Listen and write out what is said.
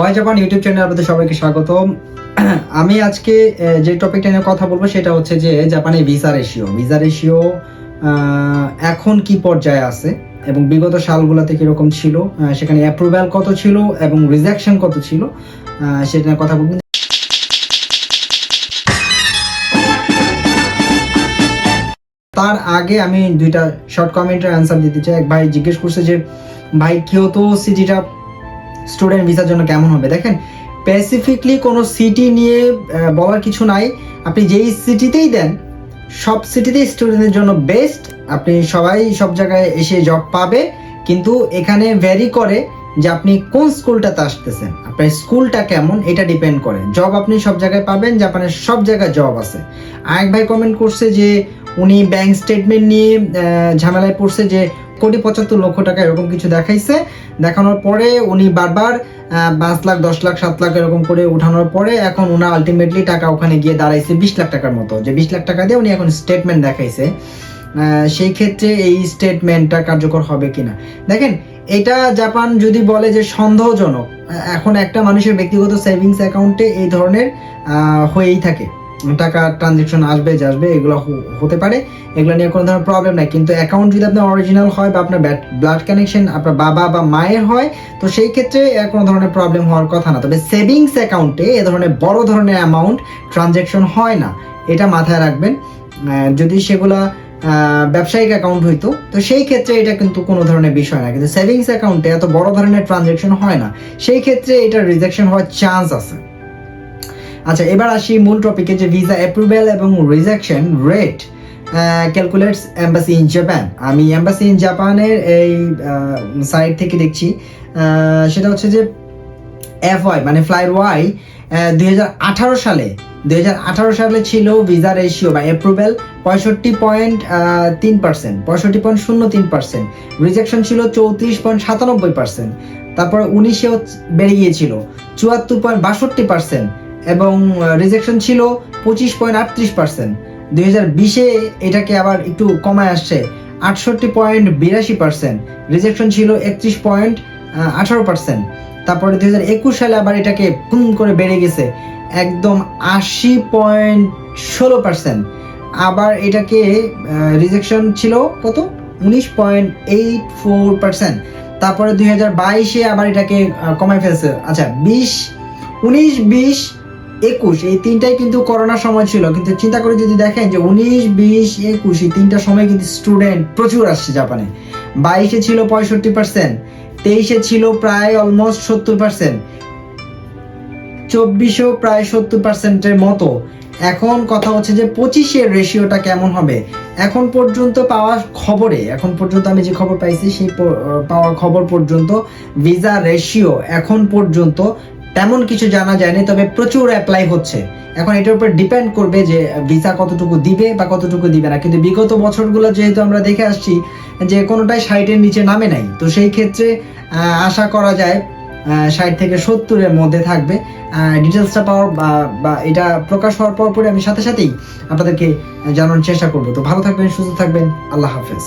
Y Japan YouTube channel আপনাদের সবাইকে স্বাগতম। আমি আজকে যে টপিকটা নিয়ে কথা বলব সেটা হচ্ছে যে জাপানে ভিসা রেশিও ভিসা রেশিও এখন কি পর্যায়ে আছে এবং বিগত সালগুলোতে কীরকম ছিল? সেখানে অ্যাপ্রুভ্যাল কত ছিল এবং রিজেকশন কত ছিল? সেটা নিয়ে কথা বলব। তার আগে আমি দুইটা শর্ট কমেন্টের অ্যান্সার দিতে চাই। এক ভাই জিজ্ঞেস করছে যে, ভাই কেউ কিয়োতো সিটিটা স্টুডেন্ট ভিসার জন্য কেমন হবে? দেখেন স্পেসিফিকলি কোনো সিটি নিয়ে বলার কিছু নাই। আপনি যেই সিটিতেই দেন, সব সিটিতেই স্টুডেন্টের জন্য বেস্ট আপনি সবাই সব জায়গায় এসে জব পাবে, কিন্তু এখানে ভ্যারি করে যে আপনি কোন স্কুলটাতে আসতেছেন। আপনার স্কুলটা কেমন, এটা ডিপেন্ড করে। জব আপনি সব জায়গায় পাবেন, জাপানের সব জায়গায় জব আছে। আরেক ভাই কমেন্ট করছে যে উনি ব্যাংক স্টেটমেন্ট নিয়ে ঝামেলায় পড়ছে যে কোটি পঁচাত্তর লক্ষ টাকা এরকম কিছু দেখাইছে। দেখানোর পরে উনি বারবার পাঁচ লাখ, দশ লাখ, সাত লাখ এরকম করে উঠানোর পরে এখন ওনার আলটিমেটলি টাকা ওখানে গিয়ে দাঁড়াইছে বিশ লাখ টাকার মতো। যে বিশ লাখ টাকা দিয়ে উনি এখন স্টেটমেন্ট দেখাইছে। সেই ক্ষেত্রে এই স্টেটমেন্টটা কার্যকর হবে কিনা? দেখেন, এটা জাপান যদি বলে যে সন্দেহজনক এখন একটা মানুষের ব্যক্তিগত সেভিংস অ্যাকাউন্টে এই ধরনের হয়েই থাকে। টাকা ট্রানজেকশন আসবে যাসবে এগুলো হতে পারে। এগুলো নিয়ে কোনো ধরনের প্রবলেম নাই। কিন্তু অ্যাকাউন্ট যদি আপনার অরিজিনাল হয় বা আপনার ব্লাড কানেকশন আপনার বাবা বা মায়ের হয়, তো সেই ক্ষেত্রে কোনো ধরনের প্রবলেম হওয়ার কথা না। তবে সেভিংস অ্যাকাউন্টে এ ধরনের বড় ধরনের অ্যামাউন্ট ট্রানজেকশন হয় না। এটা মাথায় রাখবেন। যদি সেগুলা ব্যবসায়িক অ্যাকাউন্ট হইতো, তো সেই ক্ষেত্রে এটা কিন্তু কোনো ধরনের বিষয় না। কিন্তু সেভিংস অ্যাকাউন্টে এত বড় ধরনের ট্রানজেকশন হয় না। সেই ক্ষেত্রে এটা রিজেকশন হওয়ার চান্স আছে। আচ্ছা এবার আসি মূল টপিকে যে ভিসা অ্যাপ্রুভেল এবং rejection rate calculates embassy in Japan আমি এম্বাসি ইন জাপানের এই সাইট থেকে দেখছি সেটা হচ্ছে যে এফ ওয়াই মানে ফ্লাই ওয়াই দুই হাজার আঠারো সালে, দুই হাজার আঠারো সালে ছিল ভিসা রেশিও বা অ্যাপ্রুভেল পঁয়ষট্টি পয়েন্ট তিন পার্সেন্ট পঁয়ষট্টি পয়েন্ট শূন্য তিন পার্সেন্ট রিজেকশন ছিল চৌত্রিশ পয়েন্ট সাতানব্বই পার্সেন্ট তারপর উনিশেও বেড়ে গিয়েছিল চুয়াত্তর পয়েন্ট বাষট্টি পার্সেন্ট এবং রিজেকশন ছিল পঁচিশ পয়েন্ট আটত্রিশ পার্সেন্ট দুই হাজার বিশে এটাকে আবার একটু কমায় আসছে আটষট্টি পয়েন্ট বিরাশি পার্সেন্ট রিজেকশন ছিল একত্রিশ পয়েন্ট আঠারো পার্সেন্ট তারপরে দুই হাজার একুশ সালে আবার এটাকে পুম করে বেড়ে গেছে একদম আশি পয়েন্ট ষোলো পার্সেন্ট আবার এটাকে রিজেকশন ছিল কত? উনিশ পয়েন্ট এইট ফোর পার্সেন্ট তারপরে দুই হাজার বাইশে আবার এটাকে কমায় ফেলছে। আচ্ছা বিশ, উনিশ, বিশ একুশ, এই তিনটাই কিন্তু করোনার সময় ছিল। কিন্তু চিন্তা করে যদি দেখেন যে উনিশ, বিশ, একুশ, এই তিনটা সময় কিন্তু স্টুডেন্ট প্রচুর আসছে জাপানে। বাইশে ছিল পঁয়ষট্টি পার্সেন্ট তেইশে ছিল প্রায় অলমোস্ট সত্তর পার্সেন্ট চব্বিশেও প্রায় সত্তর পার্সেন্টের মতো। এখন কথা হচ্ছে যে পঁচিশের রেশিওটা কেমন হবে? এখন পর্যন্ত পাওয়া খবরে, এখন পর্যন্ত আমি যে খবর পাইছি, সেই পাওয়া খবর পর্যন্ত ভিসা রেশিও এখন পর্যন্ত তেমন কিছু জানা যায়নি, তবে প্রচুর অ্যাপ্লাই হচ্ছে। এখন এটার উপর ডিপেন্ড করবে যে ভিসা কতটুকু দিবে বা কতটুকু দিবে না। কিন্তু বিগত বছরগুলো যেহেতু আমরা দেখে আসছি যে কোনোটাই ষাটের নিচে নামে নাই। তো সেই ক্ষেত্রে আশা করা যায় ষাট থেকে সত্তরের মধ্যে থাকবে। ডিটেলসটা পাওয়ার বা বা এটা প্রকাশ হওয়ার পর পরে আমি সাথে সাথেই আপনাদেরকে জানানোর চেষ্টা করব। তো ভালো থাকবেন, সুস্থ থাকবেন, আল্লাহ হাফেজ।